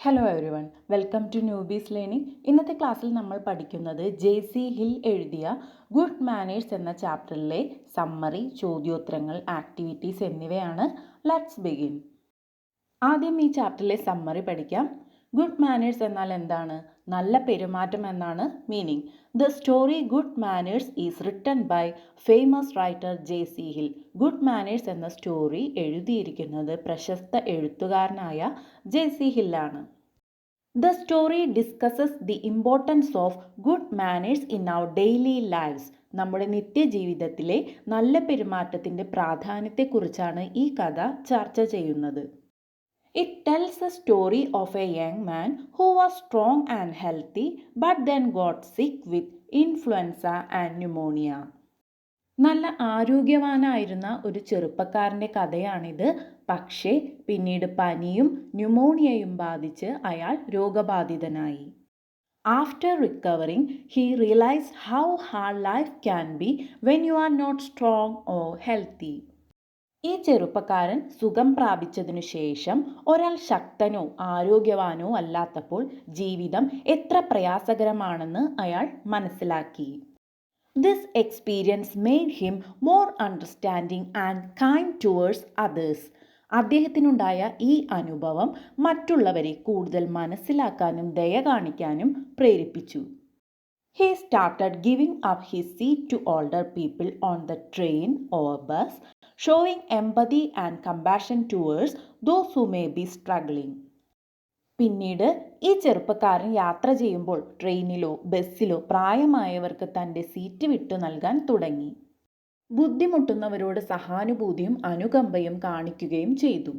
Hello everyone welcome to newbies learning ഇന്നത്തെ ക്ലാസ്സിൽ നമ്മൾ പഠിക്കുന്നത് ജെ സി ഹിൽ എഴുതിയ ഗുഡ് മാനേഴ്സ് എന്ന ചാപ്റ്ററിലെ സമ്മറി ചോദ്യോത്തരങ്ങൾ ആക്ടിവിറ്റീസ് എന്നിവയാണ്. ലെറ്റ്സ് ബിഗിൻ ആദ്യം ഈ ചാപ്റ്ററിലെ സമ്മറി പഠിക്കാം. ഗുഡ് മാനേഴ്സ് എന്നാൽ എന്താണ്? നല്ല പെരുമാറ്റം എന്നാണ് meaning the story good manners is written by famous writer J C Hill good manners എന്ന സ്റ്റോറി എഴുതിയിരിക്കുന്നത് പ്രശസ്ത എഴുത്തുകാരനായ J C ഹില്ലാണ് the story discusses the importance of good manners in our daily lifes നമ്മുടെ നിത്യജീവിതത്തിലെ നല്ല പെരുമാറ്റത്തിന്റെ പ്രാധാന്യത്തെക്കുറിച്ചാണ് ഈ കഥ ചർച്ച ചെയ്യുന്നത്. It tells a story of a young man who was strong and healthy but then got sick with influenza and pneumonia. നല്ല ആരോഗ്യവാനായിരുന്ന ഒരു ചെറുപ്പക്കാരന്റെ കഥയാണിത്. പക്ഷേ പിന്നീട് പനിയും ന്യൂമോണിയയും ബാധിച്ച് അയാൾ രോഗബാധിതനായി. After recovering he realise how hard life can be when you are not strong or healthy ഈ ചെറുപ്പക്കാരൻ സുഖം പ്രാപിച്ചതിനു ശേഷം ഒരാൾ ശക്തനോ ആരോഗ്യവാനോ അല്ലാത്തപ്പോൾ ജീവിതം എത്ര പ്രയാസകരമാണെന്ന് അയാൾ മനസ്സിലാക്കി. This experience made him more understanding and kind towards others അദ്ദേഹത്തിനുണ്ടായ ഈ അനുഭവം മറ്റുള്ളവരെ കൂടുതൽ മനസ്സിലാക്കാനും ദയ കാണിക്കാനും പ്രേരിപ്പിച്ചു. He started giving up his seat to older people on the train or bus, showing empathy and compassion towards those who may be struggling. പിന്നീട് ഈ ചെറുപ്പക്കാരൻ യാത്ര ചെയ്യുമ്പോൾ ട്രെയിനിലോ ബസ്സിലോ പ്രായമായവർക്ക് തന്റെ സീറ്റ് വിട്ടു നൽകാൻ തുടങ്ങി ബുദ്ധിമുട്ടുന്നവരോട് സഹാനുഭൂതിയും അനുകമ്പയും കാണിക്കുകയും ചെയ്തു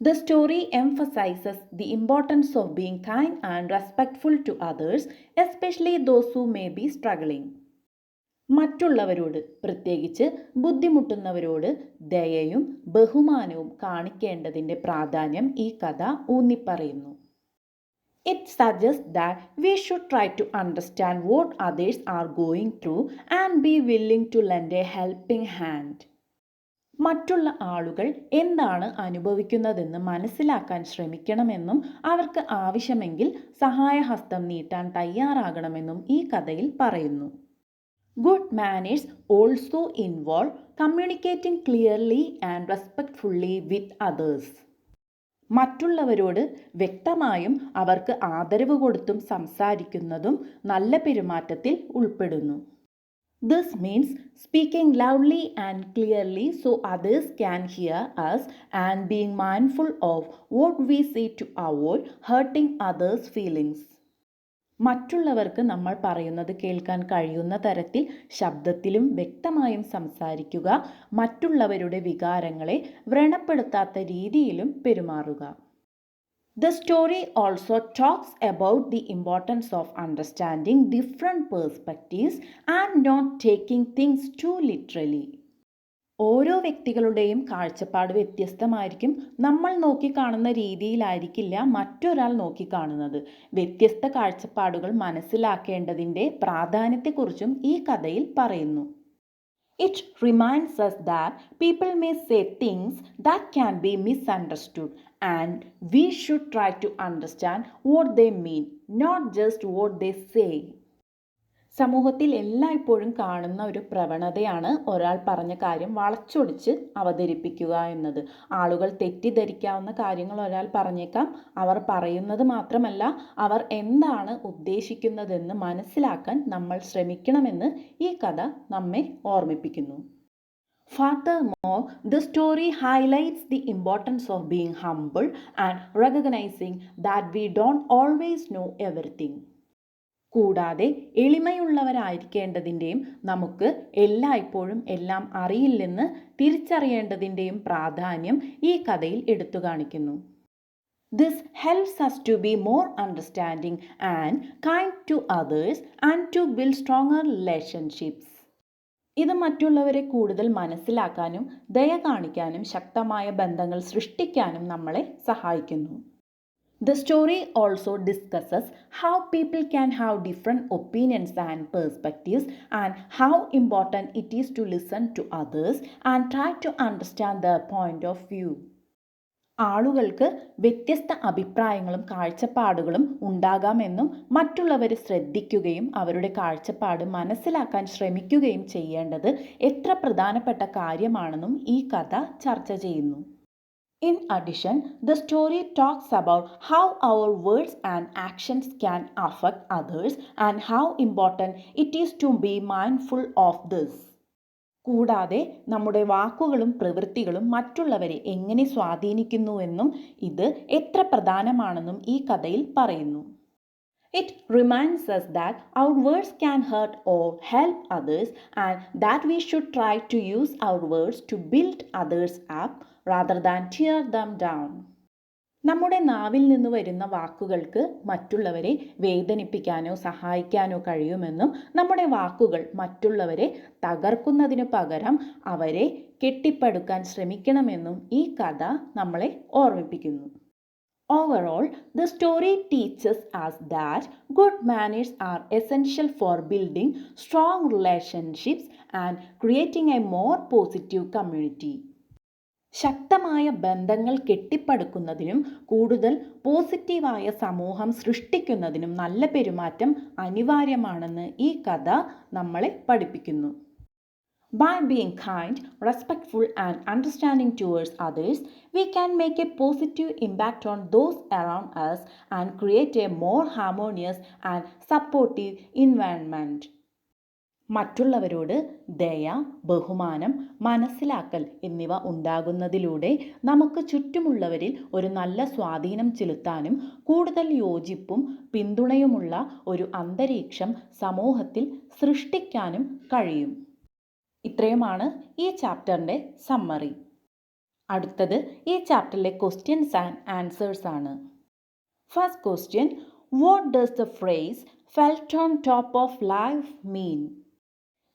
The story emphasizes the importance of being kind and respectful to others, especially those who may be struggling. മറ്റുള്ളവരോട് പ്രത്യേകിച്ച് ബുദ്ധിമുട്ടുന്നവരോട് ദയയും ബഹുമാനവും കാണിക്കേണ്ടതിന്റെ പ്രാധാന്യം ഈ കഥ ഊന്നിപ്പറയുന്നു. It suggest that we should try to understand what others are going through and be willing to lend a helping hand മറ്റുള്ള ആളുകൾ എന്താണ് അനുഭവിക്കുന്നതെന്ന് മനസ്സിലാക്കാൻ ശ്രമിക്കണമെന്നും അവർക്ക് ആവശ്യമെങ്കിൽ സഹായഹസ്തം നീട്ടാൻ തയ്യാറാകണമെന്നും ഈ കഥയിൽ പറയുന്നു. Good manners also involve communicating clearly and respectfully with others. മറ്റുള്ളവരോട് വ്യക്തമായും അവർക്ക് ആദരവ് കൊടുത്തും സംസാരിക്കുന്നതും നല്ല പെരുമാറ്റത്തിൽ ഉൾപ്പെടുന്നു This means speaking loudly and clearly so others can hear us and being mindful of what we say to avoid hurting others' feelings. മറ്റുള്ളവർക്ക് നമ്മൾ പറയുന്നത് കേൾക്കാൻ കഴിയുന്ന തരത്തിൽ ശബ്ദത്തിലും വ്യക്തമായും സംസാരിക്കുക മറ്റുള്ളവരുടെ വികാരങ്ങളെ വ്രണപ്പെടുത്താത്ത രീതിയിലും പെരുമാറുക. The story also talks about the importance of understanding different perspectives and not taking things too literally ഓരോ വ്യക്തികളുടെയും കാഴ്ചപ്പാട് വ്യത്യസ്തമായിരിക്കും. നമ്മൾ നോക്കിക്കാണുന്ന രീതിയിലായിരിക്കില്ല മറ്റൊരാൾ നോക്കിക്കാണുന്നത്. വ്യത്യസ്ത കാഴ്ചപ്പാടുകൾ മനസ്സിലാക്കേണ്ടതിന്റെ പ്രാധാന്യത്തെക്കുറിച്ചും ഈ കഥയിൽ പറയുന്നു. It reminds us that people may say things that can be misunderstood and we should try to understand what they mean not just what they say. സമൂഹത്തിൽ എല്ലായ്പ്പോഴും കാണുന്ന ഒരു പ്രവണതയാണ് ഒരാൾ പറഞ്ഞ കാര്യം വളച്ചൊടിച്ച് അവതരിപ്പിക്കുക എന്നത്. ആളുകൾ തെറ്റിദ്ധരിക്കാവുന്ന കാര്യങ്ങൾ ഒരാൾ പറഞ്ഞേക്കാം. അവർ പറയുന്നത് മാത്രമല്ല അവർ എന്താണ് ഉദ്ദേശിക്കുന്നതെന്ന് മനസ്സിലാക്കാൻ നമ്മൾ ശ്രമിക്കണമെന്ന് ഈ കഥ നമ്മെ ഓർമ്മിപ്പിക്കുന്നു. Furthermore, the story highlights the importance of being humble and recognising that we don't always know everything. കൂടാതെ എളിമയുള്ളവരായിരിക്കേണ്ടതിന്റെയും നമുക്ക് എല്ലായ്പ്പോഴും എല്ലാം അറിയില്ലെന്ന് തിരിച്ചറിയേണ്ടതിന്റെയും പ്രാധാന്യം ഈ കഥയിൽ എടുത്തു കാണിക്കുന്നു. This helps us to be more understanding and kind to others and to build stronger relationships ഇത് മറ്റുള്ളവരെ കൂടുതൽ മനസ്സിലാക്കാനും ദയ കാണിക്കാനും ശക്തമായ ബന്ധങ്ങൾ സൃഷ്ടിക്കാനും നമ്മളെ സഹായിക്കുന്നു. The story also discusses how people can have different opinions and perspectives and how important it is to listen to others and try to understand their point of view. ആളുകൾക്ക് വ്യത്യസ്ത അഭിപ്രായങ്ങളും കാഴ്ചപ്പാടുകളും ഉണ്ടാകാമെന്നും മറ്റുള്ളവരെ ശ്രദ്ധിക്കുകയും അവരുടെ കാഴ്ചപ്പാട് മനസ്സിലാക്കാൻ ശ്രമിക്കുകയും ചെയ്യേണ്ടത് എത്ര പ്രധാനപ്പെട്ട കാര്യമാണെന്നും ഈ കഥ ചർച്ച ചെയ്യുന്നു In addition, the story talks about how our words and actions can affect others and how important it is to be mindful of this. കൂടാതെ നമ്മുടെ വാക്കുകളും പ്രവൃത്തികളും മറ്റുള്ളവരെ എങ്ങനെ സ്വാധീനിക്കുന്നുവെന്നും ഇത് എത്ര പ്രധാനമാണെന്നും ഈ കഥയിൽ പറയുന്നു It reminds us that our words can hurt or help others and that we should try to use our words to build others up rather than tear them down. നമ്മുടെ നാവിൽ നിന്ന് വരുന്ന വാക്കുകൾക്ക് മറ്റുള്ളവരെ വേദനിപ്പിക്കാനോ സഹായിക്കാനോ കഴിയുമെന്നും നമ്മുടെ വാക്കുകൾ മറ്റുള്ളവരെ തകർക്കുന്നതിനു പകരം അവരെ കെട്ടിപ്പടുക്കാൻ ശ്രമിക്കണമെന്നും ഈ കഥ നമ്മളെ ഓർമ്മിപ്പിക്കുന്നു Overall, the story teaches us that good manners are essential for building strong relationships and creating a more positive community. ശക്തമായ ബന്ധങ്ങൾ കെട്ടിപ്പടുക്കുന്നതിനും കൂടുതൽ പോസിറ്റീവായ സമൂഹം സൃഷ്ടിക്കുന്നതിനും നല്ല പെരുമാറ്റം അനിവാര്യമാണെന്ന് ഈ കഥ നമ്മളെ പഠിപ്പിക്കുന്നു By being kind, respectful, and understanding towards others, we can make a positive impact on those around us and create a more harmonious and supportive environment. മറ്റുള്ളവരോട് ദയ ബഹുമാനം മനസ്സിലാക്കൽ എന്നിവ ഉണ്ടാകുന്നതിലൂടെ നമുക്ക് ചുറ്റുമുള്ളവരിൽ ഒരു നല്ല സ്വാധീനം ചെലുത്താനും കൂടുതൽ യോജിപ്പും പിന്തുണയുമുള്ള ഒരു അന്തരീക്ഷം സമൂഹത്തിൽ സൃഷ്ടിക്കാനും കഴിയും. ഇത്രയുമാണ് ഈ ചാപ്റ്ററിന്റെ സമ്മറി. അടുത്തത് ഈ ചാപ്റ്ററിലെ ക്വസ്റ്റ്യൻസ് ആൻഡ് ആൻസേഴ്സ് ആണ്. First question what does the phrase felt on top of life mean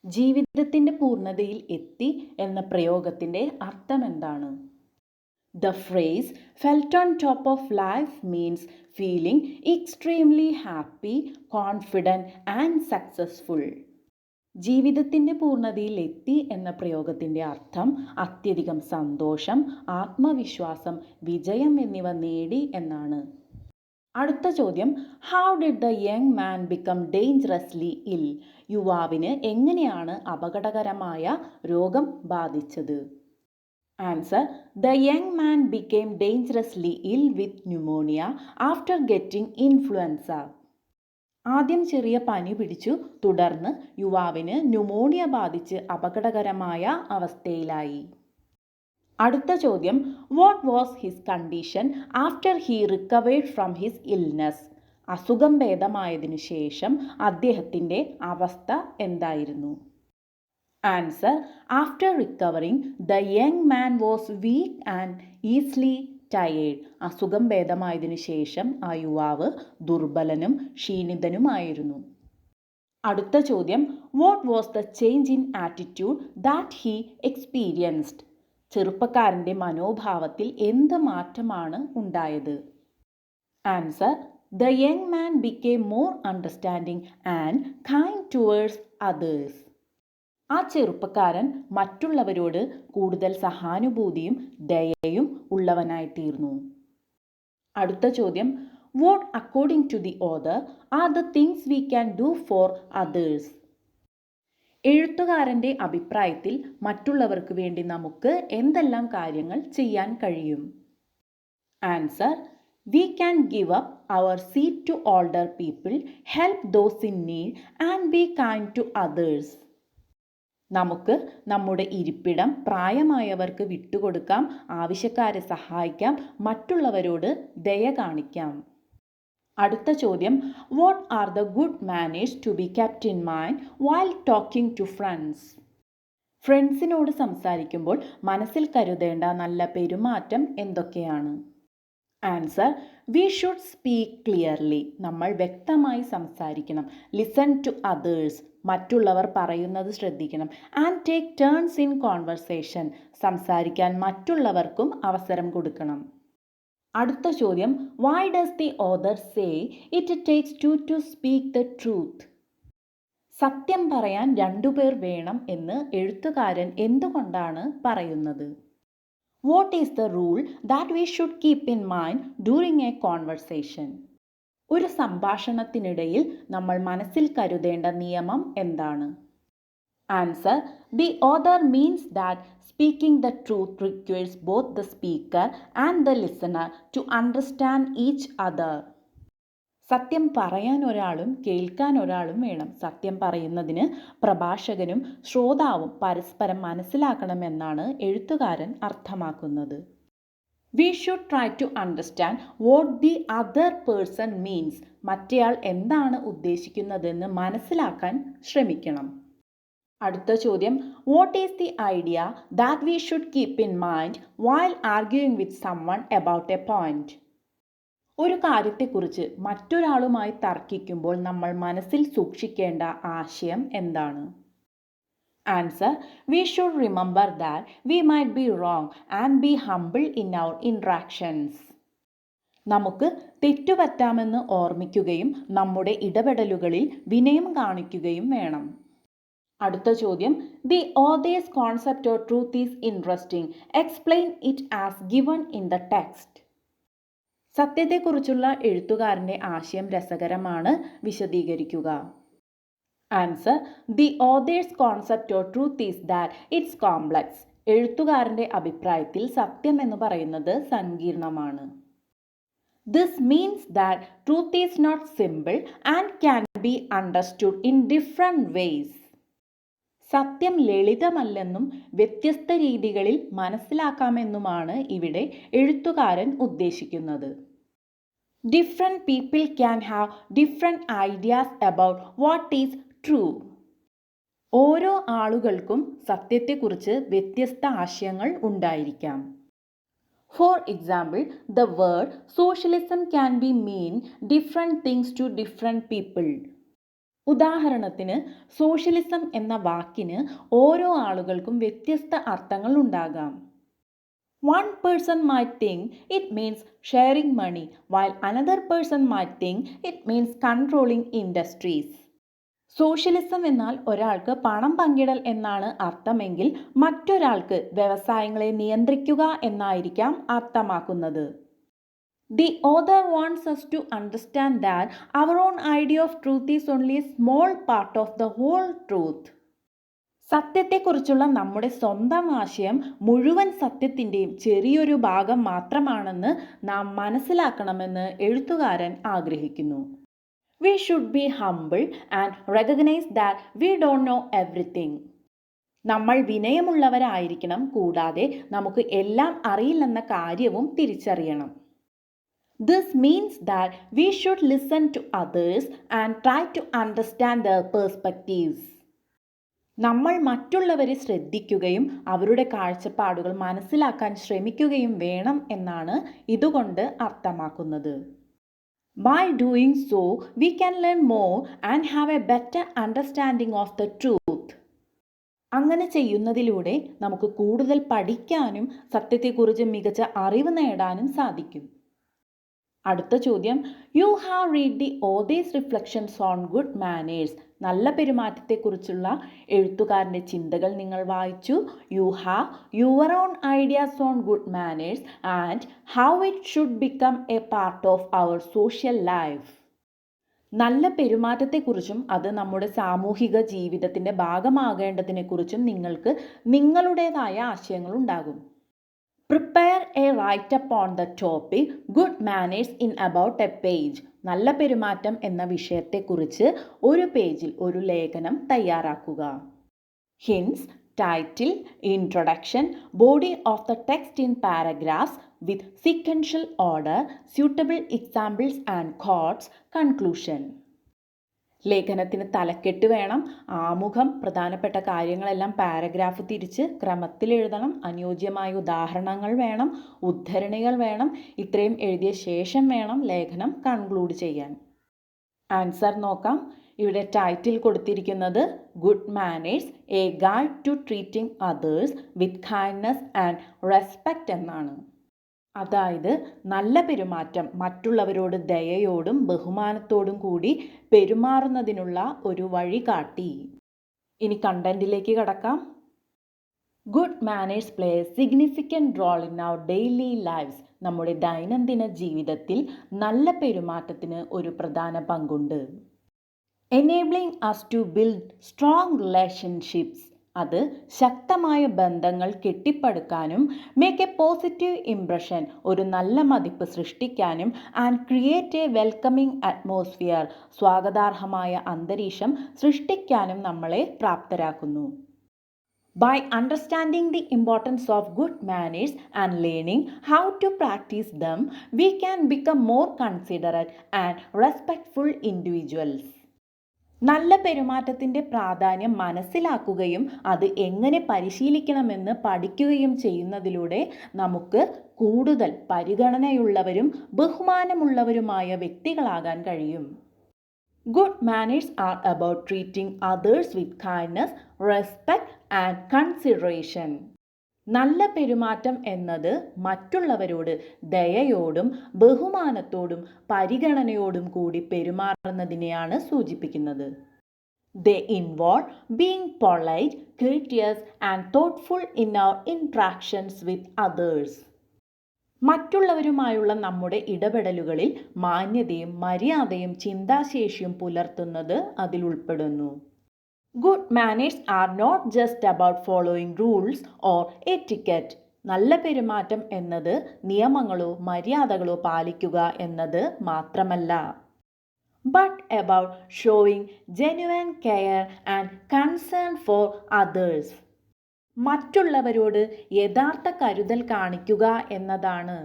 ജീവിതത്തിന്റെ പൂർണതയിൽ എത്തി എന്ന പ്രയോഗത്തിന്റെ അർത്ഥം എന്താണ് the phrase felt on top of life means feeling extremely happy confident and successful ജീവിതത്തിന്റെ പൂർണതയിൽ എത്തി എന്ന പ്രയോഗത്തിന്റെ അർത്ഥം അത്യധികം സന്തോഷം ആത്മവിശ്വാസം വിജയം എന്നിവ നേടി എന്നാണ്. അടുത്ത ചോദ്യം. How did the young man become dangerously ill യുവാവിന് എങ്ങനെയാണ് അപകടകരമായ രോഗം ബാധിച്ചത്? Answer the young man became dangerously ill with pneumonia after getting influenza ആദ്യം ചെറിയ പനി പിടിച്ചു. തുടർന്ന് യുവാവിന് ന്യൂമോണിയ ബാധിച്ച് അപകടകരമായ അവസ്ഥയിലായി. അടുത്ത ചോദ്യം what was his condition after he recovered from his illness അസുഖം ഭേദമായതിനു ശേഷം അദ്ദേഹത്തിന്റെ അവസ്ഥ എന്തായിരുന്നു? Answer after recovering the young man was weak and easily tired അസുഖം ഭേദമായതിനു ശേഷം ആ യുവാവ് ദുർബലനും ക്ഷീണിതനുമായിരുന്നു. അടുത്ത ചോദ്യം what was the change in attitude that he experienced ചെറുപ്പക്കാരന്റെ മനോഭാവത്തിൽ എന്ത് മാറ്റമാണ് ഉണ്ടായത്? Answer the young man became more understanding and kind towards others. ആ ചെറുപ്പക്കാരൻ മറ്റുള്ളവരോട് കൂടുതൽ സഹാനുഭൂതിയും ദയയും ഉള്ളവനായി തീർന്നു അടുത്ത ചോദ്യം what according to the author are the things we can do for others എഴുത്തുകാരന്റെ അഭിപ്രായത്തിൽ മറ്റുള്ളവർക്ക് വേണ്ടി നമുക്ക് എന്തെല്ലാം കാര്യങ്ങൾ ചെയ്യാൻ കഴിയും? Answer we can give up our seat to older people help those in need and be kind to others നമുക്ക് നമ്മുടെ ഇരിപ്പിടം പ്രായമായവർക്ക് വിട്ടുകൊടുക്കാം ആവശ്യക്കാരെ സഹായിക്കാം മറ്റുള്ളവരോട് ദയ കാണിക്കാം. അടുത്ത ചോദ്യം. What are the good manners to be kept in mind while talking to friends ഫ്രണ്ട്സിനോട് സംസാരിക്കുമ്പോൾ മനസ്സിൽ കരുതേണ്ട നല്ല പെരുമാറ്റം എന്തൊക്കെയാണ്? Answer we should speak clearly നമ്മൾ വ്യക്തമായി സംസാരിക്കണം. ലിസൺ ടു അതേഴ്സ് മറ്റുള്ളവർ പറയുന്നത് ശ്രദ്ധിക്കണം. And take turns in conversation സംസാരിക്കാൻ മറ്റുള്ളവർക്കും അവസരം കൊടുക്കണം. അടുത്ത ചോദ്യം why does the author say it takes two to speak the truth സത്യം പറയാൻ രണ്ടുപേർ വേണം എന്ന് എഴുത്തുകാരൻ എന്തുകൊണ്ടാണ് പറയുന്നത്? What is the rule that we should keep in mind during a conversation ഒരു സംഭാഷണത്തിനിടയിൽ നമ്മൾ മനസ്സിൽ കരുതേണ്ട നിയമം എന്താണ്? Answer the author means that speaking the truth requires both the speaker and the listener to understand each other സത്യം പറയാൻ ഒരാളും കേൾക്കാൻ ഒരാളും വേണം. സത്യം പറയുന്നതിന് പ്രഭാഷകനും ശ്രോതാവും പരസ്പരം മനസ്സിലാക്കണമെന്നാണ് എഴുത്തുകാരൻ അർത്ഥമാക്കുന്നത്. We should try to understand what the other person means മറ്റേയാൾ എന്താണ് ഉദ്ദേശിക്കുന്നതെന്ന് മനസ്സിലാക്കാൻ ശ്രമിക്കണം. അടുത്ത ചോദ്യം. What is the idea that we should keep in mind while arguing with someone about a point ഒരു കാര്യത്തെക്കുറിച്ച് മറ്റൊരാളുമായി തർക്കിക്കുമ്പോൾ നമ്മൾ മനസ്സിൽ സൂക്ഷിക്കേണ്ട ആശയം എന്താണ്? Answer we should remember that we might be wrong and be humble in our interactions നമുക്ക് തെറ്റുപറ്റാമെന്ന് ഓർമ്മിക്കുകയും നമ്മുടെ ഇടപെടലുകളിൽ വിനയം കാണിക്കുകയും വേണം. അടുത്ത ചോദ്യം. The author's concept of truth is interesting explain it as given in the text സത്യത്തെക്കുറിച്ചുള്ള എഴുത്തുകാരന്റെ ആശയം രസകരമാണ്. വിശദീകരിക്കുക. Answer the author's concept of truth is that it's complex എഴുത്തുകാരന്റെ അഭിപ്രായത്തിൽ സത്യം എന്ന് പറയുന്നത് സങ്കീർണമാണ്. This means that truth is not simple and can be understood in different ways സത്യം ലളിതമല്ലെന്നും വ്യത്യസ്ത രീതികളിൽ മനസ്സിലാക്കാമെന്നുമാണ് ഇവിടെ എഴുത്തുകാരൻ ഉദ്ദേശിക്കുന്നത്. Different people can have different ideas about what is true ഓരോ ആളുകൾക്കും സത്യത്തെക്കുറിച്ച് വ്യത്യസ്ത ആശയങ്ങൾ ഉണ്ടായിരിക്കാം. For example the word socialism can be mean different things to different people ഉദാഹരണത്തിന് സോഷ്യലിസം എന്ന വാക്കിന് ഓരോ ആളുകൾക്കും വ്യത്യസ്ത അർത്ഥങ്ങൾ ഉണ്ടാകാം. One person might think it means sharing money while another person might think it means controlling industries socialism എന്നാൽ ഒരാൾക്ക് പണം പങ്കിടൽ എന്നാണ് അർത്ഥമെങ്കിൽ മറ്റൊരാൾക്ക് വ്യവസായങ്ങളെ നിയന്ത്രിക്കുക എന്നായിരിക്കാം അർത്ഥമാക്കുന്നത്. The author wants us to understand that our own idea of truth is only a small part of the whole truth സത്യത്തെക്കുറിച്ചുള്ള നമ്മുടെ സ്വന്തം ആശയം മുഴുവൻ സത്യത്തിന്റെയും ചെറിയൊരു ഭാഗം മാത്രമാണെന്ന് നാം മനസ്സിലാക്കണമെന്ന് എഴുത്തുകാരൻ ആഗ്രഹിക്കുന്നു. We should be humble and recognise that we don't know everything നമ്മൾ വിനയമുള്ളവരായിരിക്കണം കൂടാതെ നമുക്ക് എല്ലാം അറിയില്ലെന്ന കാര്യവും തിരിച്ചറിയണം. This means that we should listen to others and try to understand their perspectives. നമ്മൾ മറ്റുള്ളവരെ ശ്രദ്ധിക്കുകയും അവരുടെ കാഴ്ചപ്പാടുകൾ മനസ്സിലാക്കാൻ ശ്രമിക്കുകയും വേണം എന്നാണ് ഇതുകൊണ്ട് അർത്ഥമാക്കുന്നത്. By doing so we can learn more and have a better understanding of the truth അങ്ങനെ ചെയ്യുന്നതിലൂടെ നമുക്ക് കൂടുതൽ പഠിക്കാനും സത്യത്തെക്കുറിച്ച് മികച്ച അറിവ് നേടാനും സാധിക്കും. അടുത്ത ചോദ്യം. You have read the author's reflections on good manners നല്ല പെരുമാറ്റത്തെക്കുറിച്ചുള്ള എഴുത്തുകാരന്റെ ചിന്തകൾ നിങ്ങൾ വായിച്ചു. You have your own ideas on good manners and how it should become a part of our social life നല്ല പെരുമാറ്റത്തെക്കുറിച്ചും അത് നമ്മുടെ സാമൂഹിക ജീവിതത്തിന്റെ ഭാഗമാകേണ്ടതിനെക്കുറിച്ചും നിങ്ങൾക്ക് നിങ്ങളുടേതായ ആശയങ്ങളുണ്ടാകും. Prepare a write up on the topic good manners in about a page നല്ല പെരുമാറ്റം എന്ന വിഷയത്തെക്കുറിച്ച് ഒരു പേജിൽ ഒരു ലേഖനം തയ്യാറാക്കുക. Hints title introduction body of the text in paragraphs with sequential order suitable examples and quotes conclusion ലേഖനത്തിന് തലക്കെട്ട് വേണം. ആമുഖം പ്രധാനപ്പെട്ട കാര്യങ്ങളെല്ലാം പാരഗ്രാഫ് തിരിച്ച് ക്രമത്തിൽ എഴുതണം. അനുയോജ്യമായ ഉദാഹരണങ്ങൾ വേണം. ഉദ്ധരണികൾ വേണം. ഇത്രയും എഴുതിയ ശേഷം വേണം ലേഖനം കൺക്ലൂഡ് ചെയ്യാൻ. ആൻസർ നോക്കാം. ഇവിടെ ടൈറ്റിൽ കൊടുത്തിരിക്കുന്നത് good manners a guide to treating others with kindness and respect എന്നാണ്. അതായത് നല്ല പെരുമാറ്റം മറ്റുള്ളവരോട് ദയയോടും ബഹുമാനത്തോടും കൂടി പെരുമാറുന്നതിനുള്ള ഒരു വഴി കാട്ടി. ഇനി കണ്ടന്റിലേക്ക് കടക്കാം. Good manners play significant role in our daily lives നമ്മുടെ ദൈനംദിന ജീവിതത്തിൽ നല്ല പെരുമാറ്റത്തിന് ഒരു പ്രധാന പങ്കുണ്ട്. Enabling us to build strong relationships അത് ശക്തമായ ബന്ധങ്ങൾ കെട്ടിപ്പടുക്കാനും മേക്ക് എ പോസിറ്റീവ് ഇംപ്രഷൻ ഒരു നല്ല മതിപ്പ് സൃഷ്ടിക്കാനും and create a welcoming atmosphere സ്വാഗതാർഹമായ അന്തരീക്ഷം സൃഷ്ടിക്കാനും നമ്മളെ പ്രാപ്തരാക്കുന്നു By understanding the importance of good manners and learning how to practice them, we can become more considerate and respectful individuals. നല്ല പെരുമാറ്റത്തിന്റെ പ്രാധാന്യം മനസ്സിലാക്കുകയും അത് എങ്ങനെ പരിശീലിക്കണമെന്ന് പഠിക്കുകയും ചെയ്യുന്നതിലൂടെ നമുക്ക് കൂടുതൽ പരിഗണനയുള്ളവരും ബഹുമാനമുള്ളവരുമായ വ്യക്തികളാകാൻ കഴിയും good manners are about treating others with kindness, respect and consideration. നല്ല പെരുമാറ്റം എന്നത് മറ്റുള്ളവരോട് ദയയോടും ബഹുമാനത്തോടും പരിഗണനയോടും കൂടി പെരുമാറുന്നതിനെയാണ് സൂചിപ്പിക്കുന്നത്. They involve being polite courteous and thoughtful in our interactions with others മറ്റുള്ളവരുമായുള്ള നമ്മുടെ ഇടപെടലുകളിൽ മാന്യതയും മര്യാദയും ചിന്താശേഷിയും പുലർത്തുന്നത് അതിൽ ഉൾപ്പെടുന്നു. Good manners are not just about following rules or etiquette നല്ല പെരുമാറ്റം എന്നത് നിയമങ്ങളോ മര്യാദകളോ പാലിക്കുക എന്നത് മാത്രമല്ല. But about showing genuine care and concern for others മറ്റുള്ളവരോട് യഥാർത്ഥ കരുതൽ കാണിക്കുക എന്നതാണ്.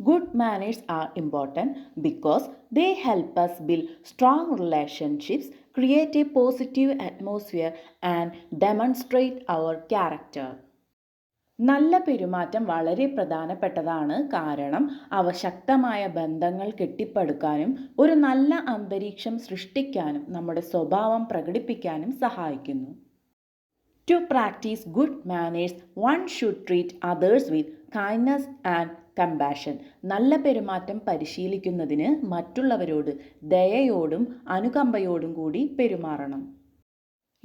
Good manners are important because they help us build strong relationships create a positive atmosphere and demonstrate our character നല്ല പെരുമാറ്റം വളരെ പ്രധാനപ്പെട്ടതാണ്. കാരണം അവ ശക്തമായ ബന്ധങ്ങൾ കെട്ടിപ്പടുക്കാനും ഒരു നല്ല അന്തരീക്ഷം സൃഷ്ടിക്കാനും നമ്മുടെ സ്വഭാവം പ്രകടിപ്പിക്കാനും സഹായിക്കുന്നു. To practice good manners one should treat others with kindness and compassion. നല്ല പെരുമാറ്റം പരിശീലിക്കുന്നതിന് മറ്റുള്ളവരോട് ദയയോടും അനുകമ്പയോടും കൂടി പെരുമാറണം.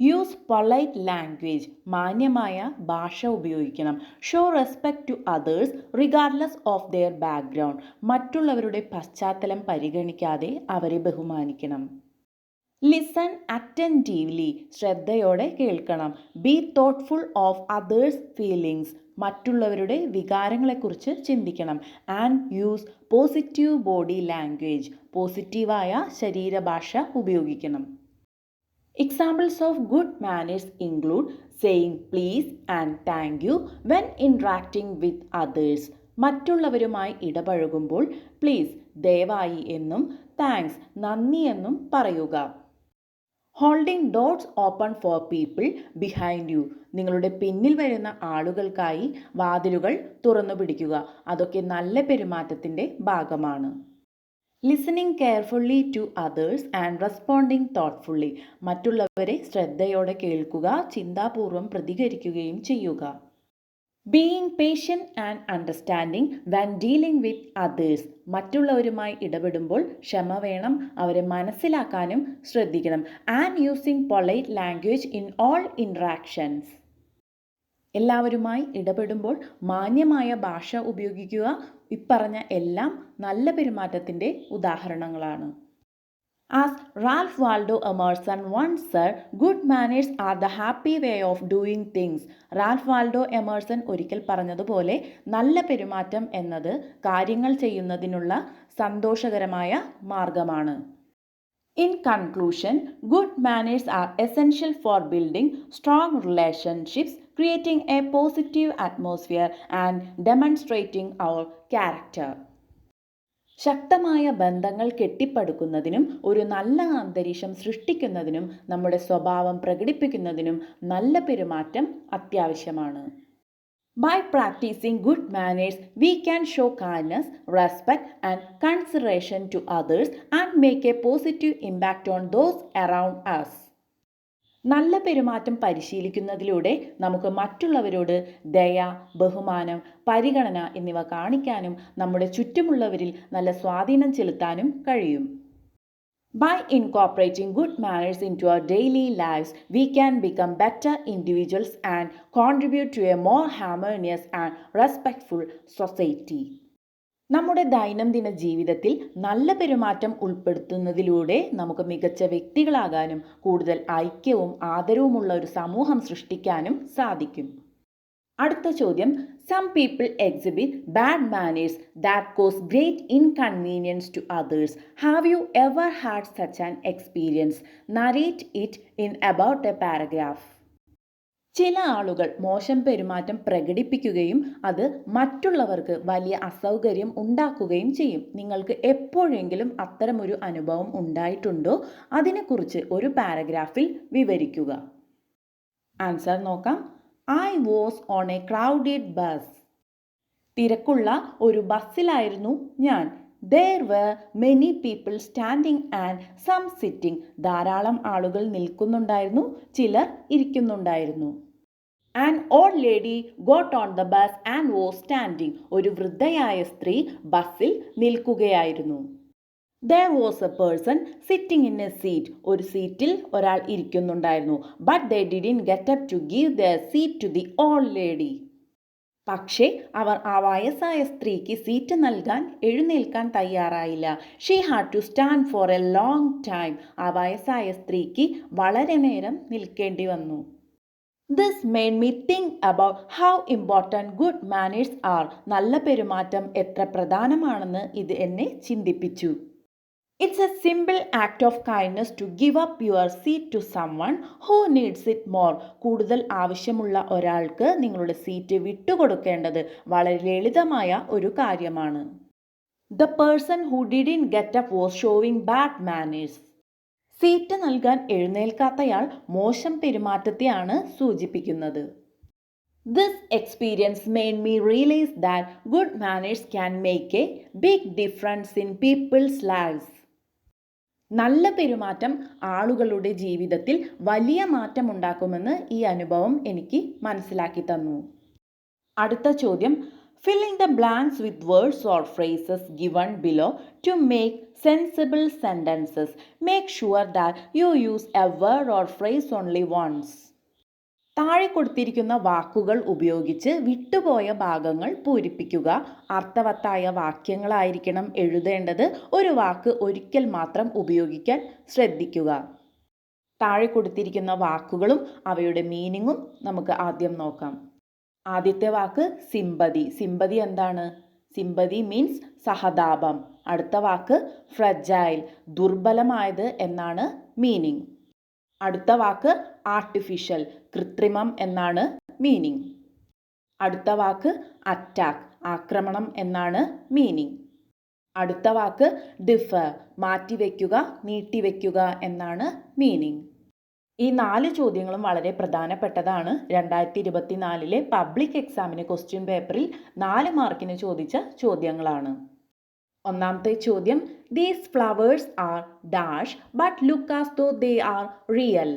യൂസ് പൊളൈറ്റ് ലാംഗ്വേജ് മാന്യമായ ഭാഷ ഉപയോഗിക്കണം. Show respect to others regardless of their background മറ്റുള്ളവരുടെ പശ്ചാത്തലം പരിഗണിക്കാതെ അവരെ ബഹുമാനിക്കണം. ലിസൺ അറ്റന്റീവ്ലി ശ്രദ്ധയോടെ കേൾക്കണം. Be thoughtful of others feelings മറ്റുള്ളവരുടെ വികാരങ്ങളെക്കുറിച്ച് ചിന്തിക്കണം. And use positive body language. പോസിറ്റീവായ ശരീരഭാഷ ഉപയോഗിക്കണം. Examples of good manners include saying please and thank you when interacting with others മറ്റുള്ളവരുമായി ഇടപഴകുമ്പോൾ പ്ലീസ് ദയവായി എന്നും താങ്ക്സ് നന്ദി എന്നും പറയുക. Holding doors open for people behind you നിങ്ങളുടെ പിന്നിൽ വരുന്ന ആളുകൾക്കായി വാതിലുകൾ തുറന്നു പിടിക്കുക. അതൊക്കെ നല്ല പെരുമാറ്റത്തിന്റെ ഭാഗമാണ്. Listening carefully to others and responding thoughtfully മറ്റുള്ളവരെ ശ്രദ്ധയോടെ കേൾക്കുക ചിന്താപൂർവം പ്രതികരിക്കുകയും ചെയ്യുക. Being patient and understanding when dealing with others മറ്റുള്ളവരുമായി ഇടപെടുമ്പോൾ ക്ഷമ വേണം അവരെ മനസ്സിലാക്കാനും ശ്രദ്ധിക്കണം. And using polite language in all interactions എല്ലാവരുമായി ഇടപെടുമ്പോൾ മാന്യമായ ഭാഷ ഉപയോഗിക്കുക ഇപ്പറഞ്ഞ എല്ലാം നല്ല പെരുമാറ്റത്തിന്റെ ഉദാഹരണങ്ങളാണ്. As Ralph Waldo Emerson once said, good manners are the happy way of doing things. Ralph Waldo Emerson ഒരിക്കൽ പറഞ്ഞതുപോലെ നല്ല പെരുമാറ്റം എന്നത് കാര്യങ്ങൾ ചെയ്യുന്നതിനുള്ള സന്തോഷകരമായ മാർഗമാണ് in conclusion good manners are essential for building strong relationships creating a positive atmosphere and demonstrating our character ശക്തമായ ബന്ധങ്ങൾ കെട്ടിപ്പടുക്കുന്നതിനും ഒരു നല്ല അന്തരീക്ഷം സൃഷ്ടിക്കുന്നതിനും നമ്മുടെ സ്വഭാവം പ്രകടിപ്പിക്കുന്നതിനും നല്ല പെരുമാറ്റം അത്യാവശ്യമാണ് by practicing good manners we can show kindness respect and consideration to others and make a positive impact on those around us. നല്ല പെരുമാറ്റം പരിശീലിക്കുന്നതിലൂടെ നമുക്ക് മറ്റുള്ളവരോട് ദയ ബഹുമാനം പരിഗണന എന്നിവ കാണിക്കാനും നമ്മുടെ ചുറ്റുമുള്ളവരിൽ നല്ല സ്വാധീനം ചെലുത്താനും കഴിയും By incorporating good manners into our daily lives, we can become better individuals and contribute to a more harmonious and respectful society. നമ്മുടെ ദൈനംദിന ജീവിതത്തിൽ നല്ല പെരുമാറ്റം ഉൾപ്പെടുത്തുന്നതിലൂടെ നമുക്ക് മികച്ച വ്യക്തികളാകാനും കൂടുതൽ ഐക്യവും ആദരവുമുള്ള ഒരു സമൂഹം സൃഷ്ടിക്കാനും സാധിക്കും. അടുത്ത ചോദ്യം. Some people exhibit bad manners that cause great inconvenience to others have you ever had such an experience narrate it in about a paragraph ചില ആളുകൾ മോശം പെരുമാറ്റം പ്രകടിപ്പിക്കുകയും അത് മറ്റുള്ളവർക്ക് വലിയ അസൗകര്യം ഉണ്ടാക്കുകയും ചെയ്യും. നിങ്ങൾക്ക് എപ്പോഴെങ്കിലും അത്തരമൊരു അനുഭവം ഉണ്ടായിട്ടുണ്ടോ? അതിനെക്കുറിച്ച് ഒരു പാരഗ്രാഫിൽ വിവരിക്കുക. ആൻസർ നോക്കാം. I was on a crowded bus തിരക്കുള്ള ഒരു ബസ്സിലായിരുന്നു ഞാൻ. There were many people standing and some sitting ധാരാളം ആളുകൾ നിൽക്കുന്നുണ്ടായിരുന്നു. ചിലർ ഇരിക്കുന്നുണ്ടായിരുന്നു. An old lady got on the bus and was standing ഒരു വൃദ്ധയായ സ്ത്രീ ബസ്സിൽ നിൽക്കുകയായിരുന്നു. There was a person sitting in a seat ഒരു സീറ്റിൽ ഒരാൾ ഇരിക്കുന്നുണ്ടായിരുന്നു. But they didn't get up to give the seat to the old lady പക്ഷേ അവർ ആ വയസ്സായ സ്ത്രീക്ക് സീറ്റ് നൽകാൻ എഴുന്നേൽക്കാൻ തയ്യാറായില്ല. She had to stand for a long time ആ വയസ്സായ സ്ത്രീക്ക് വളരെ നേരം നിൽക്കേണ്ടി വന്നു. This made me think about how important good manners are നല്ല പെരുമാറ്റം എത്ര പ്രധാനമാണെന്ന് ഇത് എന്നെ ചിന്തിപ്പിച്ചു. It's a simple act of kindness to give up your seat to someone who needs it more കൂടുതൽ ആവശ്യമുള്ള ഒരാൾക്ക് നിങ്ങളുടെ സീറ്റ് വിട്ടുകൊടുക്കേണ്ടത് വളരെ ലളിതമായ ഒരു കാര്യമാണ്. The person who didn't get up was showing bad manners seat നൽകാൻ എഴുന്നേൽക്കാത്തയാൾ മോശം പെരുമാറ്റത്തെയാണ് സൂചിപ്പിക്കുന്നത്. This experience made me realize that good manners can make a big difference in people's lives നല്ല പെരുമാറ്റം ആളുകളുടെ ജീവിതത്തിൽ വലിയ മാറ്റമുണ്ടാക്കുമെന്ന് ഈ അനുഭവം എനിക്ക് മനസ്സിലാക്കി തന്നു. അടുത്ത ചോദ്യം filling the blanks with words or phrases given below to make sensible sentences make sure that you use a word or phrase only once താഴെ കൊടുത്തിരിക്കുന്ന വാക്കുകൾ ഉപയോഗിച്ച് വിട്ടുപോയ ഭാഗങ്ങൾ പൂരിപ്പിക്കുക. അർത്ഥവത്തായ വാക്യങ്ങളായിരിക്കണം എഴുതേണ്ടത്. ഒരു വാക്ക് ഒരിക്കൽ മാത്രം ഉപയോഗിക്കാൻ ശ്രദ്ധിക്കുക. താഴെ കൊടുത്തിരിക്കുന്ന വാക്കുകളും അവയുടെ മീനിങ്ങും നമുക്ക് ആദ്യം നോക്കാം. ആദ്യത്തെ വാക്ക് സിമ്പതി. സിമ്പതി എന്താണ്? സിമ്പതി മീൻസ് സഹതാപം. അടുത്ത വാക്ക് ഫ്രജൈൽ ദുർബലമായത് എന്നാണ് മീനിങ് അടുത്ത വാക്ക് ആർട്ടിഫിഷ്യൽ കൃത്രിമം എന്നാണ് മീനിങ് അടുത്ത വാക്ക് അറ്റാക്ക് ആക്രമണം എന്നാണ് മീനിങ് അടുത്ത വാക്ക് ഡിഫർ മാറ്റിവെക്കുക നീട്ടിവെക്കുക എന്നാണ് മീനിങ് ഈ നാല് ചോദ്യങ്ങളും വളരെ പ്രധാനപ്പെട്ടതാണ്. രണ്ടായിരത്തി ഇരുപത്തിനാലിലെ പബ്ലിക് എക്സാമിന് ക്വസ്റ്റ്യൻ പേപ്പറിൽ നാല് മാർക്കിന് ചോദിച്ച ചോദ്യങ്ങളാണ്. ഒന്നാമത്തെ ചോദ്യം these flowers are dash but look as though they are real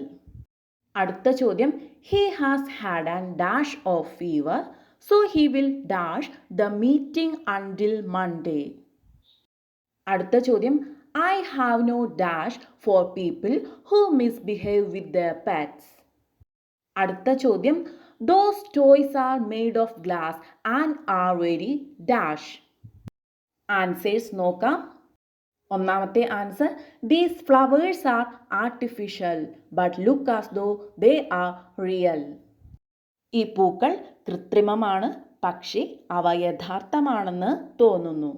അടുത്ത ചോദ്യം he has had an dash of fever so he will dash the meeting until Monday അടുത്ത ചോദ്യം I have no dash for people who misbehave with the pets അടുത്ത ചോദ്യം those toys are made of glass and are very dash answers നോക്കാം. ഒന്നാമത്തെ answer these flowers are artificial but look as though they are real ഈ പൂക്കൾ കൃത്രിമമാണ് പക്ഷേ അവ യഥാർത്ഥമാണെന്ന് തോന്നുന്നു.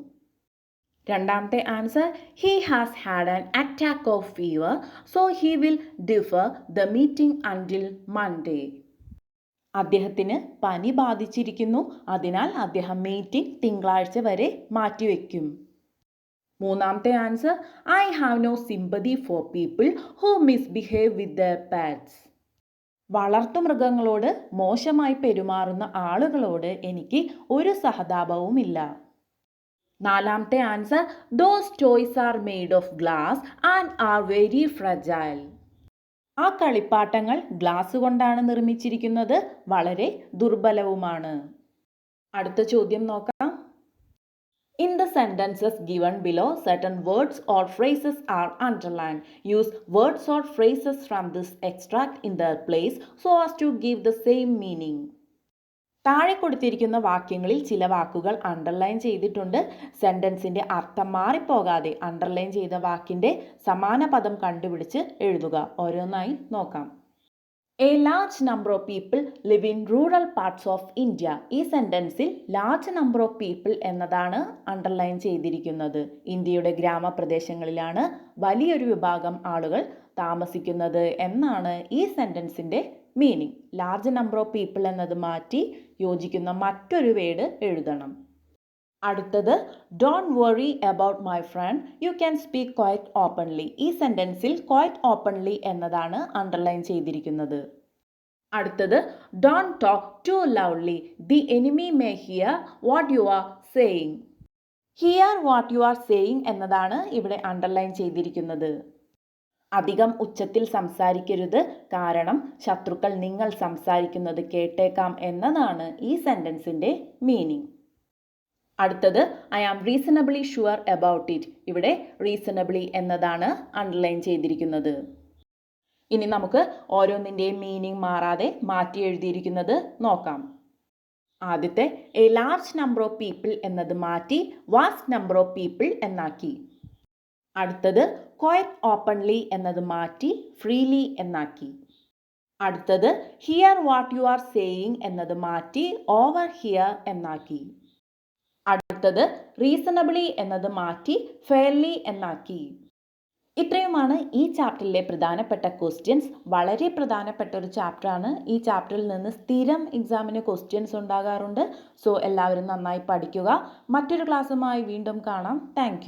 രണ്ടാമത്തെ answer he has had an attack of fever so he will defer the meeting until Monday അദ്ദേഹത്തിന് പനി ബാധിച്ചിരിക്കുന്നു. അതിനാൽ അദ്ദേഹം മീറ്റിംഗ് തിങ്കളാഴ്ച വരെ മാറ്റിവെക്കും. മൂന്നാമത്തെ answer I have no sympathy for people who misbehave with the pets വളർത്തുമൃഗങ്ങളോട് മോശമായി പെരുമാറുന്ന ആളുകളോട് എനിക്ക് ഒരു സഹതാപവുമില്ല. നാലാമത്തെ answer those toys are made of glass and are very fragile ആ കളിപ്പാട്ടങ്ങൾ ഗ്ലാസ് കൊണ്ടാണ് നിർമ്മിച്ചിരിക്കുന്നത് വളരെ ദുർബലവുമാണ് അടുത്ത ചോദ്യം നോക്കാം in the sentences given below certain words or phrases are underlined. Use words or phrases from this extract in their place so as to give the same meaning. താഴെ കൊടുത്തിരിക്കുന്ന വാക്യങ്ങളിൽ ചില വാക്കുകൾ അണ്ടർലൈൻ ചെയ്തിട്ടുണ്ട്. സെന്റൻസിന്റെ അർത്ഥം മാറിപ്പോകാതെ അണ്ടർലൈൻ ചെയ്ത വാക്കിന്റെ സമാന പദം കണ്ടുപിടിച്ച് എഴുതുക. ഓരോന്നായി നോക്കാം. A large number of people live in rural parts of India ഈ സെന്റൻസിൽ ലാർജ് നമ്പർ ഓഫ് പീപ്പിൾ എന്നതാണ് അണ്ടർലൈൻ ചെയ്തിരിക്കുന്നത്. ഇന്ത്യയുടെ ഗ്രാമപ്രദേശങ്ങളിലാണ് വലിയൊരു വിഭാഗം ആളുകൾ താമസിക്കുന്നത് എന്നാണ് ഈ സെന്റൻസിന്റെ meaning large number of people എന്നത് മാറ്റി യോജിക്കുന്ന മറ്റൊരു വേഡ് എഴുതണം. അടുത്തത് don't worry about my friend you can speak quite openly ഈ സെന്റൻസിൽ ക്വയറ്റ് ഓപ്പൺലി എന്നതാണ് അണ്ടർലൈൻ ചെയ്തിരിക്കുന്നത്. അടുത്തത് don't talk too loudly the enemy may hear what you are saying hear what you are saying എന്നതാണ് ഇവിടെ underline ചെയ്തിരിക്കുന്നത്. അധികം ഉച്ചത്തിൽ സംസാരിക്കരുത്. കാരണം ശത്രുക്കൾ നിങ്ങൾ സംസാരിക്കുന്നത് കേട്ടേക്കാം എന്നതാണ് ഈ സെന്റൻസിന്റെ മീനിങ്. അടുത്തത് I am reasonably sure about it ഇവിടെ റീസണബിളി എന്നതാണ് അണ്ടർലൈൻ ചെയ്തിരിക്കുന്നത്. ഇനി നമുക്ക് ഓരോന്നിന്റെയും മീനിങ് മാറാതെ മാറ്റി എഴുതിയിരിക്കുന്നത് നോക്കാം. ആദ്യത്തെ a large number of people എന്നത് മാറ്റി വാസ്റ്റ് നമ്പർ ഓഫ് പീപ്പിൾ എന്നാക്കി. അടുത്തത് ക്വയറ്റ് ഓപ്പൺലി എന്നത് മാറ്റി ഫ്രീലി എന്നാക്കി. അടുത്തത് hear what you are saying എന്നത് മാറ്റി ഓവർ ഹിയർ എന്നാക്കി. അടുത്തത് റീസണബിളി എന്നത് മാറ്റി ഫെയർലി എന്നാക്കി. ഇത്രയുമാണ് ഈ ചാപ്റ്ററിലെ പ്രധാനപ്പെട്ട ക്വസ്റ്റ്യൻസ് വളരെ പ്രധാനപ്പെട്ട ഒരു ചാപ്റ്ററാണ് ഈ ചാപ്റ്ററിൽ നിന്ന് സ്ഥിരം എക്സാമിന് ക്വസ്റ്റ്യൻസ് ഉണ്ടാകാറുണ്ട്. സോ എല്ലാവരും നന്നായി പഠിക്കുക. മറ്റൊരു ക്ലാസ്സുമായി വീണ്ടും കാണാം. താങ്ക്